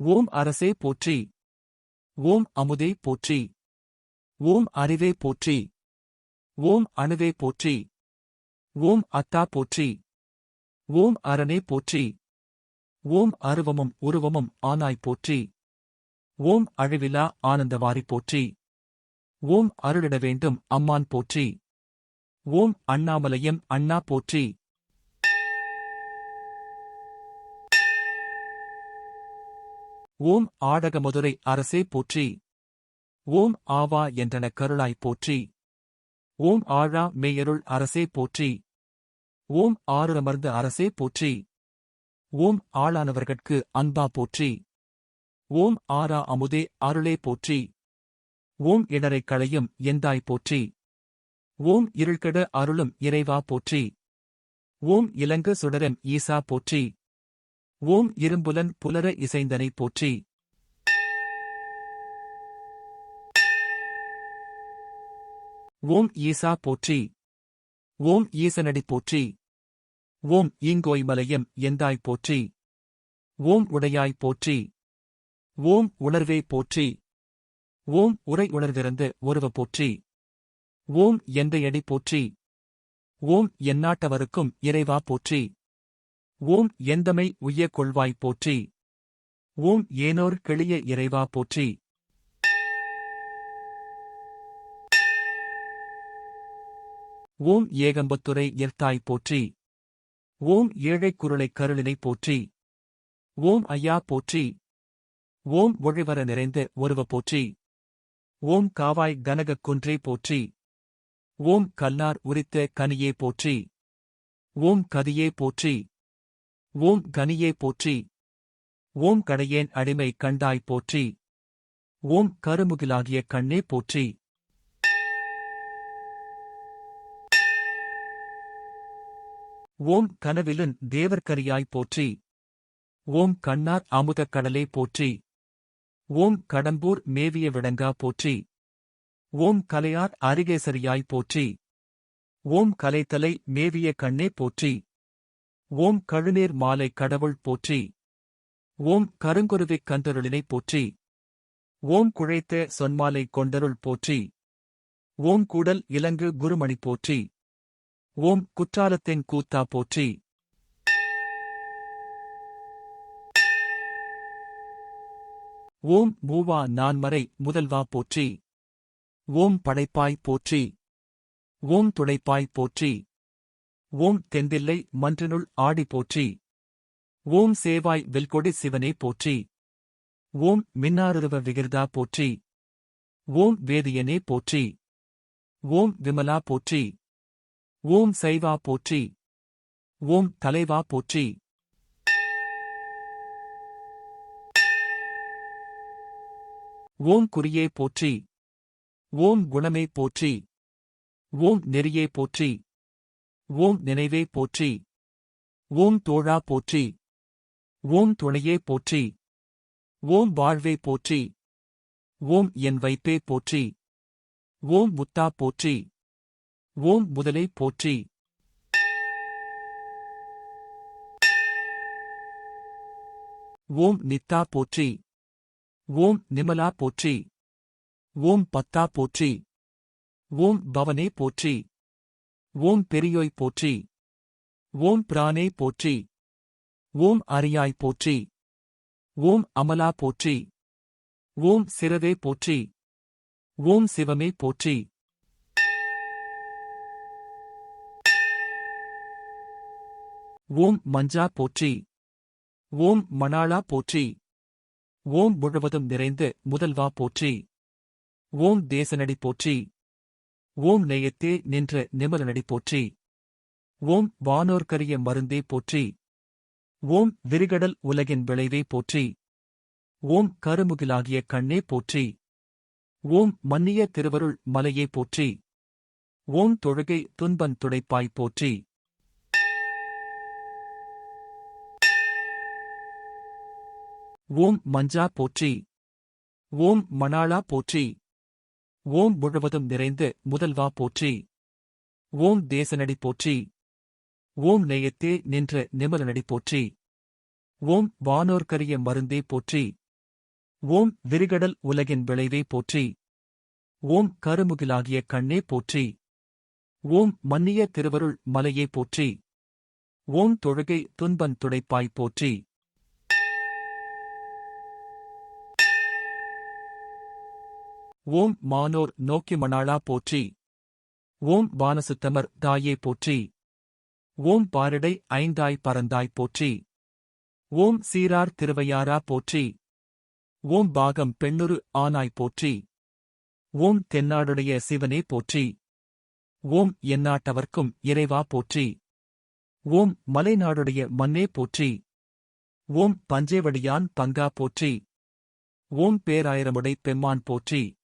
ஓம் அரசே போற்றி. ஓம் அமுதே போற்றி. ஓம் அறிவே போற்றி. ஓம் அணுவே போற்றி. ஓம் அத்தா போற்றி. ஓம் அரணே போற்றி. ஓம் அருவமும் உருவமும் ஆனாய் போற்றி. ஓம் அழிவிலா ஆனந்தவாரி போற்றி. ஓம் அருளிட வேண்டும் அம்மான் போற்றி. ஓம் அண்ணாமலையம் அண்ணா போற்றி. ஓம் ஆடகமதுரை அரசே போற்றி. ஓம் ஆவா என்றன கருளாய் போற்றி. ஓம் ஆழா மேயருள் அரசே போற்றி. ஓம் ஆறுரமர்ந்த அரசே போற்றி. ஓம் ஆளானவர்கட்கு அன்பா போற்றி. ஓம் ஆரா அமுதே அருளே போற்றி. ஓம் இடரைக் களையும் எந்தாய் போற்றி. ஓம் இருள்கெட அருளும் இறைவா போற்றி. ஓம் இலங்கு சுடரம் ஈசா போற்றி. ஓம் இரும்புலன் புலர இசைந்தனை போற்றி. ஓம் ஈசா போற்றி. ஓம் ஈசனடி போற்றி. ஓம் ஈங்கோய்மலையம் எந்தாய் போற்றி. ஓம் உடையாய் போற்றி. ஓம் உணர்வே போற்றி. ஓம் உரை உணர்விறந்து ஒருவ போற்றி. ஓம் எந்தையடி போற்றி. ஓம் எந்நாட்டவருக்கும் இறைவா போற்றி. ஓம் எந்தமை உய்ய கொள்வாய் போற்றி. ஓம் ஏனோர் கிளிய இறைவா போற்றி. ஓம் ஏகம்பத்துரை எர்த்தாய் போற்றி. ஓம் ஏழைக் குரலை கருளினை போற்றி. ஓம் ஐயா போற்றி. ஓம் ஒழிவர நிறைந்த ஒருவ போற்றி. ஓம் காவாய் கனகக் குன்றே போற்றி. ஓம் கல்லார் உரித்த கனியே போற்றி. ஓம் கதியே போற்றி. ஓம் கனியே போற்றி. ஓம் கடையேன் அடிமை கண்டாய் போற்றி. ஓம் கருமுகிலாகிய கண்ணே போற்றி. ஓம் கனவிலன் தேவர்கரியாய் போற்றி. ஓம் கண்ணார் அமுதக் கடலே போற்றி. ஓம் கடம்பூர் மேவிய விடங்கா போற்றி. ஓம் கலையார் அரிகேசரியாய் போற்றி. ஓம் கலைத்தலை மேவிய கண்ணே போற்றி. ஓம் கழுநீர் மாலை கடவுள் போற்றி. ஓம் கருங்குருவிக் கந்தருளினை போற்றி. ஓம் குழைத்த சொன்மாலை கொண்டருள் போற்றி. ஓம் கூடல் இலங்கு குருமணி போற்றி. ஓம் குற்றாலத்தின் கூத்தா போற்றி. ஓம் மூவா நான்மறை முதல்வா போற்றி. ஓம் படைப்பாய் போற்றி. ஓம் துடைப்பாய் போற்றி. ஓம் தெந்தில்லை மன்றினுள் ஆடி போற்றி. ஓம் சேவாய் வெல்கொடி சிவனே போற்றி. ஓம் மின்னாருருவ விகிர்தா போற்றி. ஓம் வேதியனே போற்றி. ஓம் விமலா போற்றி. ஓம் சைவா போற்றி. ஓம் தலைவா போற்றி. ஓம் குறியே போற்றி. ஓம் குணமே போற்றி. ஓம் நெறியே போற்றி. ஓம் நினைவே போற்றி ஓம் தோழா போற்றி ஓம் துணையே போற்றி ஓம் வாழ்வே போற்றி ஓம் என் வைப்பே போற்றி ஓம் முத்தா போற்றி ஓம் முதலே போற்றி ஓம் நித்தா போற்றி ஓம் நிமலா போற்றி ஓம் பத்தா போற்றி ஓம் பவனே போற்றி ஓம் பெரியோய் போற்றி. ஓம் பிரானே போற்றி. ஓம் அரியாய் போற்றி. ஓம் அமலா போற்றி. ஓம் சிரதே போற்றி. ஓம் சிவமே போற்றி. ஓம் மஞ்சா போற்றி. ஓம் மணாளா போற்றி. ஓம் முழுவதும் நிறைந்து முதல்வா போற்றி. ஓம் தேசனடி போற்றி. ஓம் நேயத்தே நின்ற நிமலனடி போற்றி. ஓம் வானோர்கரிய மருந்தே போற்றி. ஓம் விரிகடல் உலகின் விளைவே போற்றி. ஓம் கருமுகிலாகிய கண்ணே போற்றி. ஓம் மன்னிய திருவருள் மலையே போற்றி. ஓம் தொழுகை துன்பன் துடைப்பாய் போற்றி. ஓம் மஞ்சா போற்றி. ஓம் மணாளா போற்றி. ஓம் முழுவதும் நிறைந்து முதல்வா போற்றி. ஓம் தேசனடி போற்றி. ஓம் நேயத்தே நின்ற நிமலனடி போற்றி. ஓம் வானோர்கரிய மருந்தே போற்றி. ஓம் விரிகடல் உலகின் விளைவே போற்றி. ஓம் கருமுகிலாகிய கண்ணே போற்றி. ஓம் மன்னிய திருவருள் மலையே போற்றி. ஓம் தொழுகை துன்பன் துடைப்பாய் போற்றி. ஓம் மானோர் நோக்கி மணாளா போற்றி. ஓம் வானசுத்தமர் தாயே போற்றி. ஓம் பாரிடை ஐந்தாய் பரந்தாய் போற்றி. ஓம் சீரார் திருவையாரா போற்றி. ஓம் பாகம் பெண்ணுரு ஆனாய் போற்றி. ஓம் தென்னாடுடைய சிவனே போற்றி. ஓம் எந்நாட்டவர்க்கும் இறைவா போற்றி. ஓம் மலைநாடுடைய மண்ணே போற்றி. ஓம் பஞ்சேவடியான் பங்கா போற்றி. ஓம் பேராயிரமுடை பெம்மான் போற்றி.